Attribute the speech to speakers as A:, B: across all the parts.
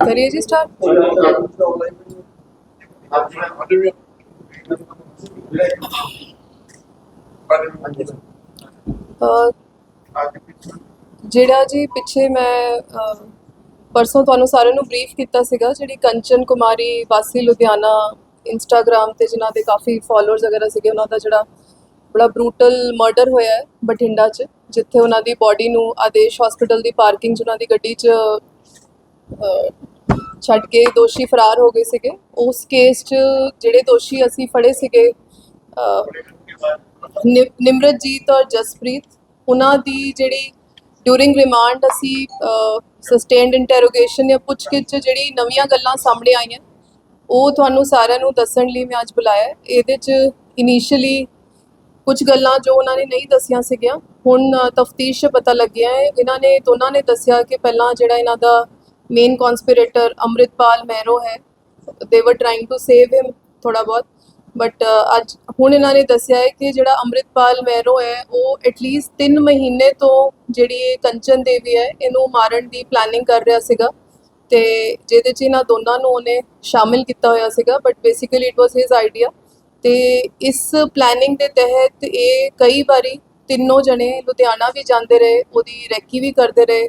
A: ਕਰੀਏ ਜੀ ਸਟਾਰਟ ਜਿਹੜਾ ਜੀ ਪਿੱਛੇ ਮੈਂ ਅਹ, ਪਰਸੋਂ ਤੁਹਾਨੂੰ ਸਾਰਿਆਂ ਨੂੰ ਬਰੀਫ ਕੀਤਾ ਸੀਗਾ ਜਿਹੜੀ ਕੰਚਨ ਕੁਮਾਰੀ ਵਾਸੀ ਲੁਧਿਆਣਾ ਇੰਸਟਾਗ੍ਰam ਤੇ ਜਿਨ੍ਹਾਂ ਦੇ ਕਾਫੀ ਫਾਲੋਅਰਸ ਵਗੈਰਾ ਸੀਗੇ ਉਹਨਾਂ ਦਾ ਜਿਹੜਾ ਬੜਾ ਬਰੂਟਲ ਮਰਡਰ ਹੋਇਆ ਹੈ ਬਠਿੰਡਾ 'ਚ ਜਿੱਥੇ ਉਹਨਾਂ ਦੀ ਬਾਡੀ ਨੂੰ ਆਦੇਸ਼ ਹਸਪੀਟਲ ਦੀ ਪਾਰਕਿੰਗ 'ਚ ਉਹਨਾਂ ਦੀ ਗੱਡੀ 'ਚ ਛੱਡ ਕੇ ਦੋਸ਼ੀ ਫਰਾਰ ਹੋ ਗਏ ਸੀਗੇ। ਉਸ ਕੇਸ 'ਚ ਜਿਹੜੇ ਦੋਸ਼ੀ ਅਸੀਂ ਫੜੇ ਸੀਗੇ ਨਿ- ਨਿਮਰਤਜੀਤ ਔਰ ਜਸਪ੍ਰੀਤ, ਉਹਨਾਂ ਦੀ ਜਿਹੜੀ ਡਿਊਰਿੰਗ ਰਿਮਾਂਡ ਅਸੀਂ ਸਸਟੇਨਡ ਇੰਟਰੋਗੇਸ਼ਨ ਜਾਂ ਪੁੱਛਗਿੱਛ 'ਚ ਜਿਹੜੀ ਨਵੀਆਂ ਗੱਲਾਂ ਸਾਹਮਣੇ ਆਈਆਂ, ਉਹ ਤੁਹਾਨੂੰ ਸਾਰਿਆਂ ਨੂੰ ਦੱਸਣ ਲਈ ਮੈਂ ਅੱਜ ਬੁਲਾਇਆ ਇਹਦੇ 'ਚ ਇਨੀਸ਼ੀਅਲੀ ਕੁਝ ਗੱਲਾਂ ਜੋ ਉਹਨਾਂ ਨੇ ਨਹੀਂ ਦੱਸੀਆਂ ਸੀਗੀਆਂ, ਹੁਣ ਤਫਤੀਸ਼ ਪਤਾ ਲੱਗਿਆ ਹੈ। ਇਹਨਾਂ ਨੇ, ਦੋਨਾਂ ਨੇ ਦੱਸਿਆ ਕਿ ਪਹਿਲਾਂ ਜਿਹੜਾ ਇਹਨਾਂ ਦਾ ਮੇਨ ਕਨਸਪੀਰੇਟਰ ਅੰਮ੍ਰਿਤਪਾਲ ਮਹਿਰੋ ਹੈ ਦੇ ਵਰ ਟ੍ਰਾਈਂਗ ਟੂ ਸੇਵ ਹਿਮ ਥੋੜਾ ਬਹੁਤ ਬਟ ਅੱਜ ਹੁਣ ਇਹਨਾਂ ਨੇ ਦੱਸਿਆ ਹੈ ਕਿ ਜਿਹੜਾ ਅੰਮ੍ਰਿਤਪਾਲ ਮਹਿਰੋ ਹੈ ਉਹ ਐਟਲੀਸਟ 3 ਮਹੀਨੇ ਤੋਂ ਜਿਹੜੀ ਇਹ ਕੰਚਨ ਦੇਵੀ ਹੈ ਇਹਨੂੰ ਮਾਰਨ ਦੀ ਪਲੈਨਿੰਗ ਕਰ ਰਿਹਾ ਸੀਗਾ ਤੇ ਜਿਹਦੇ 'ਚ ਇਹਨਾਂ ਦੋਨਾਂ ਨੂੰ ਉਹਨੇ ਸ਼ਾਮਿਲ ਕੀਤਾ ਹੋਇਆ ਸੀਗਾ but basically it was his idea ਤੇ ਇਸ ਪਲੈਨਿੰਗ ਦੇ ਤਹਿਤ ਇਹ ਕਈ ਵਾਰੀ ਤਿੰਨੋਂ ਜਣੇ ਲੁਧਿਆਣਾ ਵੀ ਜਾਂਦੇ ਰਹੇ ਉਹਦੀ ਰੈਕੀ ਵੀ ਕਰਦੇ ਰਹੇ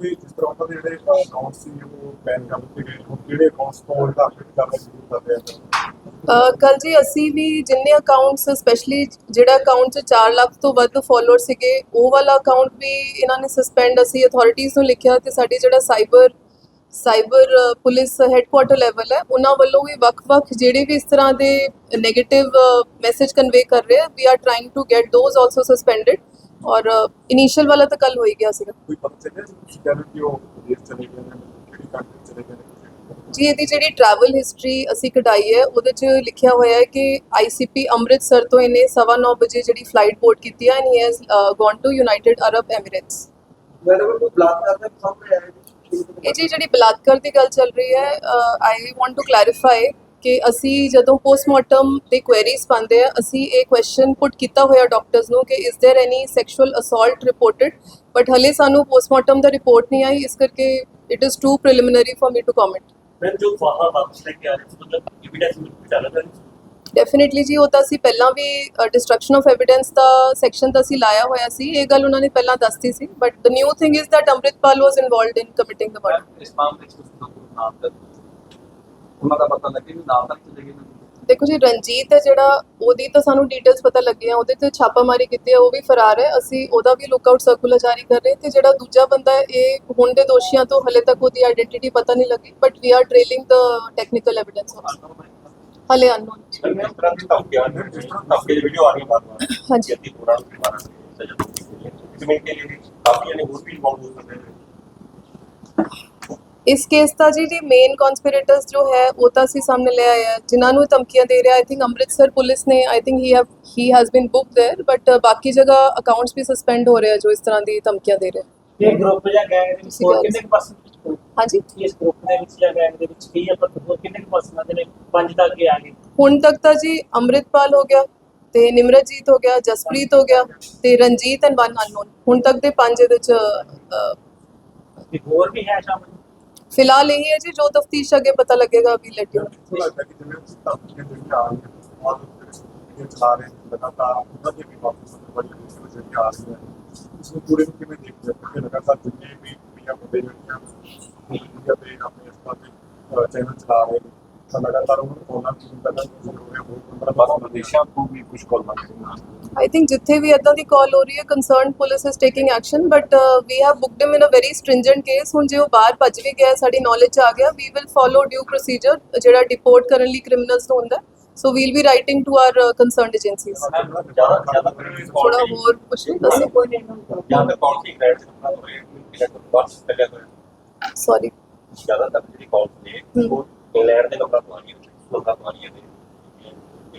B: ਕੋਈ ਜਿਸ ਤਰ੍ਹਾਂ ਉਹਨਾਂ ਦੇ ਜਿਹੜੇ ਅਕਾਊਂਟ ਸੀ, ਉਹ ਬੈਨ ਕਰ ਦਿੱਤੇ ਗਏ ਉਹ ਕਿਹੜੇ ਅਕਾਊਂਟਸ ਤੋਂ ਟਾਰਗੇਟ ਕਰਨਾ ਸ਼ੁਰੂ ਕਰ ਰਿਹਾ
A: ਕੱਲ ਜੀ ਅਸੀਂ ਵੀ ਜਿੰਨੇ ਅਕਾਊਂਟਸ ਸਪੈਸ਼ਲੀ ਜਿਹੜਾ ਅਕਾਊਂਟ 'ਚ 4 ਲੱਖ ਤੋਂ ਵੱਧ ਫਾਲੋਅਰ ਸੀਗੇ, ਉਹ ਵਾਲਾ ਅਕਾਊਂਟ ਵੀ ਇਹਨਾਂ ਨੇ ਸਸਪੈਂਡ ਅਸੀਂ ਅਥਾਰਟੀਜ਼ ਨੂੰ ਲਿਖਿਆ ਤੇ ਸਾਡੇ ਜਿਹੜਾ cyber cyber police headquarter level ਹੈ, ਉਹਨਾਂ ਵੱਲੋਂ ਵੀ ਵੱਖ-ਵੱਖ ਜਿਹੜੇ ਵੀ ਇਸ ਤਰ੍ਹਾਂ ਦੇ 네ਗੇਟਿਵ ਮੈਸੇਜ ਕਨਵੇ ਕਰ ਰਹੇ ਆ we are trying to get those also suspended or initial ਵਾਲਾ ਤਾਂ ਕੱਲ ਹੋ ਹੀ ਗਿਆ ਸੀਗਾ।
B: ਕੋਈ ਪਤਾ ਚੱਲਿਆ ਜੀ ਤੁਸੀਂ ਕਹਿੰਦੇ ਕਿ ਉਹ ਵਿਦੇਸ਼ ਚਲੇ ਗਏ ਨੇ ਕਿਹੜੀ ਕੰਟਰੀ ਚਲੇ ਗਏ ਨੇ?
A: ਜੀ ਇਹਦੀ ਜਿਹੜੀ ਟਰੈਵਲ ਹਿਸਟਰੀ ਅਸੀਂ ਕਢਾਈ ਹੈ ਉਹਦੇ 'ਚ ਲਿਖਿਆ ਹੋਇਆ ਹੈ ਕਿ ਆਈਸੀਪੀ ਅੰਮ੍ਰਿਤਸਰ ਤੋਂ ਇਹਨੇ 9:30 ਵਜੇ ਜਿਹੜੀ ਫਲਾਈਟ ਬੋਰਡ ਕੀਤੀ ਹੈ and he has gone to United Arab Emirates
C: wherever ਕੋਈ ਬਲਾਤਕਾਰ ਦਾ ਸਾਹਮਣੇ ਆਇਆ
A: ਇਹ ਜੀ ਜਿਹੜੀ ਬਲਾਤਕਾਰ ਦੀ ਗੱਲ ਚੱਲ ਰਹੀ ਹੈ ਆਈ ਵਾਂਟ ਟੂ ਕਲੈਰੀਫਾਈ ਕਿ ਅਸੀਂ ਜਦੋਂ ਪੋਸਟਮਾਰਟਮ ਦੇ ਕੁਐਰੀਜ਼ ਪਾਉਂਦੇ ਆ ਅਸੀਂ ਇਹ ਕੁਐਸਚਨ ਪੁੱਟ ਕੀਤਾ ਹੋਇਆ ਡਾਕਟਰਸ ਨੂੰ ਕਿ is there any sexual assault reported but ਹਲੇ ਸਾਨੂੰ ਪੋਸਟਮਾਰਟਮ ਦਾ ਰਿਪੋਰਟ ਨਹੀਂ ਆਈ ਇਸ ਕਰਕੇ it is too preliminary for me to comment
D: ਮੈਂ ਜੋ ਫਾਹਾ ਵਾਪਸ ਲੈ ਕੇ ਆ ਰਿਹਾ ਮਤਲਬ ਐਵੀਡੈਂਸ ਨੂੰ ਚੱਲ ਰਿਹਾ
A: ਡੈਫੀਨਿਟਲੀ ਜੀ ਉਹ ਤਾਂ ਪਹਿਲਾਂ ਵੀ ਡਿਸਟਰਕਸ਼ਨ ਆਫ ਐਵੀਡੈਂਸ ਦਾ ਸੈਕਸ਼ਨ ਤਾਂ ਅਸੀਂ ਲਾਇਆ ਹੋਇਆ ਸੀ ਇਹ ਗੱਲ ਉਹਨਾਂ ਨੇ ਪਹਿਲਾਂ ਦੱਸਤੀ ਸੀ but the new thing is that Amritpal was involved in committing the murder
C: ਇਸ ਮਾਮਲੇ ਵਿੱਚ ਉਸ ਦਾ ਨਾਮ ਦੱਸੋ। ਉਹਨਾਂ ਦਾ ਪਤਾ ਲੱਗੇ ਵੀ ਨਾਲ ਤੱਕ ਚਲੇ ਗਏ ਨੇ।
A: ਦੇਖੋ ਜੀ ਰਣਜੀਤ ਹੈ ਜਿਹੜਾ ਉਹਦੀ ਤਾਂ ਸਾਨੂੰ ਡੀਟੇਲਸ ਪਤਾ ਲੱਗੀਆਂ ਉਹਦੇ ਤੇ ਛਾਪਾਮਾਰੀ ਕੀਤੀ ਹੈ ਉਹ ਵੀ ਫਰਾਰ ਹੈ। ਅਸੀਂ ਉਹਦਾ ਵੀ ਲੁੱਕਆਊਟ ਸਰਕੂਲਰ ਜਾਰੀ ਕਰ ਰਹੇ ਤੇ ਜਿਹੜਾ ਦੂਜਾ ਬੰਦਾ ਹੈ ਇਹ ਹੁਣ ਦੇ ਦੋਸ਼ੀਆਂ ਤੋਂ ਹਲੇ ਤੱਕ ਉਹਦੀ ਆਇਡੈਂਟੀਟੀ ਪਤਾ ਨਹੀਂ ਲੱਗੀ but we are trailing the technical evidence ਹਲੇ ਅਨਨੋਨ
D: ਇਸ ਤਰ੍ਹਾਂ ਦੀ ਧਮਕੀਆਂ ਜਿਸ ਤਰ੍ਹਾਂ ਧਮਕੀ ਦੀ ਵੀਡੀਓ ਆ ਰਹੀ ਹੈ ਬਾਰ-ਬਾਰ। ਹਾਂਜੀ।
A: ਜੱਤੀ ਪੂਰਾ
D: ਮਾਰਨ ਦੀ ਸਜ਼ਾ ਦਿੱਤੀ ਗਈ ਹੈ ਇਸ ਵਿੱਚ ਕਾਫੀ ਨੇ ਹੋਰ ਵੀ ਇਨਵੋਲਵ ਹੋ ਸਕਦੇ ਨੇ।
A: ਇਸ ਕੇਸ ਦਾ ਜੀ ਦੀ ਮੇਨ ਕਨਸਪੀਰੇਟਰਸ ਜੋ ਹੈ ਉਹ ਤਾਂ ਅਸੀਂ ਸਾਹਮਣੇ ਲੈ ਆਏ ਆ ਜਿਨ੍ਹਾਂ ਨੂੰ ਇਹ ਧਮਕੀਆਂ ਦੇ ਰਿਹਾ ਆਈ ਥਿੰਕ ਅੰਮ੍ਰਿਤਸਰ ਪੁਲਿਸ ਨੇ I think he have he has been book there but ਬਾਕੀ ਜਗ੍ਹਾ ਅਕਾਊਂਟਸ ਵੀ ਸਸਪੈਂਡ ਹੋ ਰਹੇ ਆ ਜੋ ਇਸ ਤਰ੍ਹਾਂ ਦੀ ਧਮਕੀਆਂ ਦੇ ਰਹੇ
E: ਇਹ ਗਰੁੱਪ ਜਾਂ ਗੈਂਗ ਦੇ ਵਿੱਚ
A: ਤੁਸੀਂ
E: ਹੋਰ
A: ਗੱਲ
E: ਕਿੰਨੇ ਕੁ ਪਰਸਨ
A: ਹਾਂਜੀ
E: ਇਸ ਗਰੁੱਪ ਦੇ ਵਿੱਚ ਜਾਂ ਗੈਂਗ ਦੇ ਵਿੱਚ ਕੀ ਆਪਾਂ ਹੋਰ ਕਿੰਨੇ ਕੁ ਪਰਸਨ ਆਦੇ ਨੇ ਪੰਜ ਤੱਕ ਕੇ ਆ ਗਏ
A: ਹੁਣ ਤੱਕ ਤਾਂ ਜੀ ਅੰਮ੍ਰਿਤਪਾਲ ਹੋ ਗਿਆ ਤੇ ਨਿਮਰਤਜੀਤ ਹੋ ਗਿਆ ਜਸਪ੍ਰੀਤ ਹੋ ਗਿਆ ਤੇ ਰਣਜੀਤ ਐਂਡ ਵਨ ਅਨਨੋਨ ਹੁਣ ਤੱਕ ਦੇ ਪੰਜ ਇਹਦੇ ਚ ਅਹ,
E: ਤੇ ਹੋਰ ਵੀ ਹੈ ਸ਼ਾਮਲ
A: ਫਿਲਹਾਲ ਇਹੀ ਹੈ ਜੀ ਜੋ ਤਫਤੀਸ਼ ਅੱਗੇ ਪਤਾ ਲੱਗੇਗਾ ਵੀ ਲੈਟ ਯੂ
B: ਮੈਨੂੰ ਲੱਗਦਾ ਕਿ ਜਿਵੇਂ ਧਮਕੀਆਂ ਜਿਹੜੀਆਂ ਆ ਰਹੀਆਂ ਉਸ
A: ਆਈ ਥਿੰਕ ਜਿੱਥੇ ਵੀ ਇਦਾਂ ਦੀ ਕਾਲ ਹੋ ਰਹੀ ਹੈ concern police is taking action but we have booked him in a very stringent case ਹੁਣ ਜੇ ਉਹ ਬਾਹਰ ਭੱਜ ਵੀ ਗਿਆ ਸਾਡੀ ਨੌਲੇਜ ਆ ਗਿਆ we will follow due procedure ਜਿਹੜਾ ਡਿਪੋਰਟ ਕਰਨ ਲਈ ਕ੍ਰਿਮੀਨਲਸ ਨੂੰ ਹੁੰਦਾ so we'll be writing to our
D: concerned agencies
A: ਥੋੜਾ ਹੋਰ ਕੁਝ ਦੱਸੋ
E: ਕੋਈ ਨਹੀਂ
D: ਜ਼ਿਆਦਾ ਪਾਲਿਸੀ ਕ੍ਰੈਡਿਟ ਨਾਲ ਹੋਏ
A: ਸੌਰੀ
D: ਜ਼ਿਆਦਾ ਤੱਕ ਜਿਹੜੀ ਕਾਲ ਨੇ ਉਹ ਲੈਰ ਦੇ ਲੋਕਾਂ ਤੋਂ ਆਣੀ ਲੋਕਾਂ ਤੋਂ ਆਣੀ ਹੈ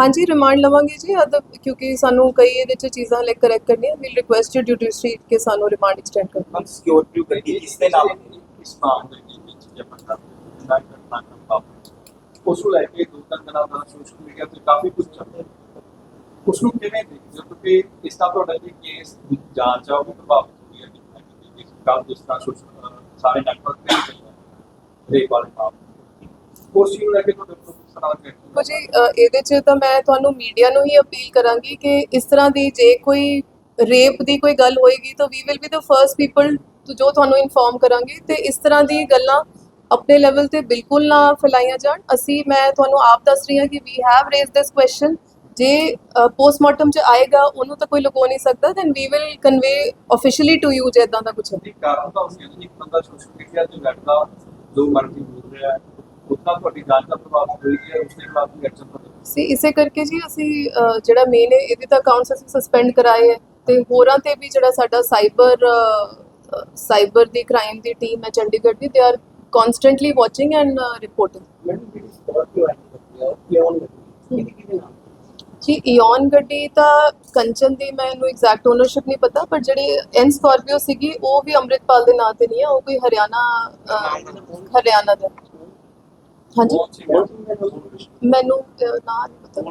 A: ਹਾਂਜੀ ਰਿਮਾਂਡ ਲਵਾਂਗੇ ਜੀ ਅਦਬ ਕਿਉਂਕਿ ਸਾਨੂੰ ਕਈ ਇਹਦੇ ਚ ਚੀਜ਼ਾਂ ਲੈ ਕਰੈਕਟ ਕਰਨੀਆਂ we request you duty street ਕੇ ਸਾਨੂੰ ਰਿਮਾਂਡ ਐਕਸਟੈਂਡ ਕਰੋ
C: ਹਮ ਸਿਕਿਉਰਿਟੀ ਕਰੀ ਕਿਸ ਦੇ ਨਾਲ? ਇਸ ਮਾਮਲੇ ਦੇ ਵਿੱਚ ਜੇ ਬੰਦਾ ਜਿਹੜਾ ਘਟਨਾ ਕਰਦਾ ਉਸ ਨੂੰ ਲੈ ਕੇ ਦੋ ਤਿੰਨ ਦਿਨਾਂ ਦਾ ਸੋਸ਼ਲ ਮੀਡੀਆ ਤੇ ਕਾਫੀ ਕੁਝ ਚੱਲ ਰਿਹਾ ਉਸ ਨੂੰ ਕਿਵੇਂ ਦੇਖਦੇ ਕਿਉਂਕਿ ਇਸ ਦਾ ਤੁਹਾਡਾ ਜੀ ਕੇਸ ਦੀ ਜਾਂਚ ਆ, ਉਹ ਪ੍ਰਭਾਵਿਤ ਹੋਈ ਹੈ। ਕਿ ਕੰਮ ਜਿਸ ਤਰ੍ਹਾਂ ਸੋਸ਼ਲ ਸਾਰੇ ਨੈਟਵਰਕ ਤੇ ਰੇਕ ਵਾਲੇ ਪਾਪ ਉਸ ਨੂੰ ਲੈ ਕੇ ਤੁਹਾਡੇ
A: ਦੇਖੋ ਜੀ ਇਹਦੇ 'ਚ ਤਾਂ ਮੈਂ ਤੁਹਾਨੂੰ ਮੀਡੀਆ ਨੂੰ ਹੀ ਅਪੀਲ ਕਰਾਂਗੀ ਕਿ ਇਸ ਤਰ੍ਹਾਂ ਦੀ ਜੇ ਕੋਈ ਰੇਪ ਦੀ ਕੋਈ ਗੱਲ ਹੋਏਗੀ ਤਾਂ we will be the first people ਜੋ ਤੁਹਾਨੂੰ ਇਨਫੋਰਮ ਕਰਾਂਗੇ ਤੇ ਇਸ ਤਰ੍ਹਾਂ ਦੀ ਗੱਲਾਂ ਆਪਣੇ ਲੈਵਲ ਤੇ ਬਿਲਕੁਲ ਨਾ ਫੈਲਾਈਆਂ ਜਾਣ। ਅਸੀਂ ਮੈਂ ਤੁਹਾਨੂੰ ਆਪ ਦੱਸ ਰਹੀ ਹਾਂ ਕਿ we have raised this question ਜੇ ਪੋਸਟਮਾਰਟਮ 'ਚ ਆਏਗਾ ਉਹਨੂੰ ਤਾਂ ਕੋਈ ਲੁਕੋ ਨਹੀਂ ਸਕਦਾ then we will convey officially to you ਜੇ ਇਦਾਂ ਦਾ ਕੁਝ ਹੈ
C: ਕਾਰਨ ਤਾਂ ਉਸ ਇੱਕ ਬੰਦਾ ਸੋਸ਼ਲ ਮੀਡੀਆ ਤੇ ਬੈਠਦਾ ਜੋ ਮਰਜ਼ੀ ਬੋਲ ਰਿਹਾ ਉतना ਤੁਹਾਡੀ ਜਾਂਚ ਦਾ ਪ੍ਰਭਾਵ ਹੋਈ ਹੈ ਉਸ ਦੇ ਖਿਲਾਫ ਵੀ ਐਕਸ਼ਨ
A: ਸੀ ਇਸੇ ਕਰਕੇ ਜੀ ਅਸੀਂ ਜਿਹੜਾ ਮੇਨ ਹੈ ਇਹਦੇ ਤਾਂ ਅਕਾਊਂਟਸ ਅਸੀਂ ਸਸਪੈਂਡ ਕਰਾਏ ਹੈ ਤੇ ਹੋਰਾਂ ਤੇ ਵੀ ਜਿਹੜਾ ਸਾਡਾ ਸਾਈਬਰ ਸਾਈਬਰ ਦੀ ਕ੍ਰਾਈਮ ਦੀ ਟੀਮ ਹੈ ਚੰਡੀਗੜ੍ਹ ਦੀ
E: they. Are constantly watching and reporting
A: ਜੀ ਇਓਨ ਗੱਡੀ ਤਾਂ ਕੰਚਨ ਦੀ ਮੈਨੂੰ ਐਗਜ਼ੈਕਟ ਓਨਰਸ਼ਿਪ ਨਹੀਂ ਪਤਾ ਪਰ ਜਿਹੜੀ ਐਨ ਸਕਾਰਪੀਓ ਸੀਗੀ ਉਹ ਵੀ ਅੰਮ੍ਰਿਤਪਾਲ ਦੇ ਨਾਂ ਤੇ ਨਹੀਂ ਹੈ ਉਹ ਕੋਈ ਹਰਿਆਣਾ ਹਰਿਆਣਾ ਦਾ। ਹਾਂਜੀ? ਮੈਨੂੰ ਅਹ, ਨਾਂ ਨਹੀਂ ਪਤਾ।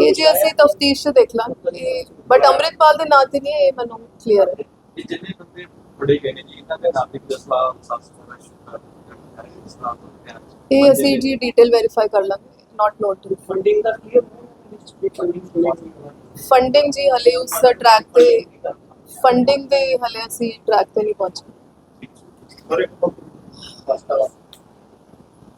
A: ਇਹ ਜੀ ਅਸੀਂ ਤਫਤੀਸ਼ ਚ ਦੇਖ ਲਾਂਗੇ। ਬਟ ਅੰਮ੍ਰਿਤਪਾਲ ਦੇ ਨਾਂ ਤੇ ਨਹੀਂ ਇਹ ਮੈਨੂੰ ਕਲੀਅਰ ਹੈ।
C: ਇਹ ਜਿੰਨੇ ਬੰਦੇ ਫੜੇ ਗਏ ਨੇ ਜੀ ਇਹਨਾਂ ਦੇ ਨਾਮ ਦੇ ਜਸਲਾ ਸਾਸ ਦਾ ਸ਼ੁਕਰ ਇਸਲਾਮ ਤੋਂ
A: ਇਹ ਅਸੀਂ ਜੀ ਡਿਟੇਲ ਵੈਰੀਫਾਈ ਕਰ ਲਾਂਗੇ ਨਾਟ ਨੋਟ
E: ਫੰਡਿੰਗ ਦਾ ਕੀ ਹੈ? ਫੰਡਿੰਗ
A: ਫੰਡਿੰਗ ਜੀ ਹਲੇ ਉਸ ਟਰੈਕ ਤੇ ਫੰਡਿੰਗ ਦੇ ਹਲੇ ਅਸੀਂ ਟਰੈਕ ਤੇ ਨਹੀਂ ਪਹੁੰਚੇ।
B: ਪਰ ਇੱਕ hasta luego.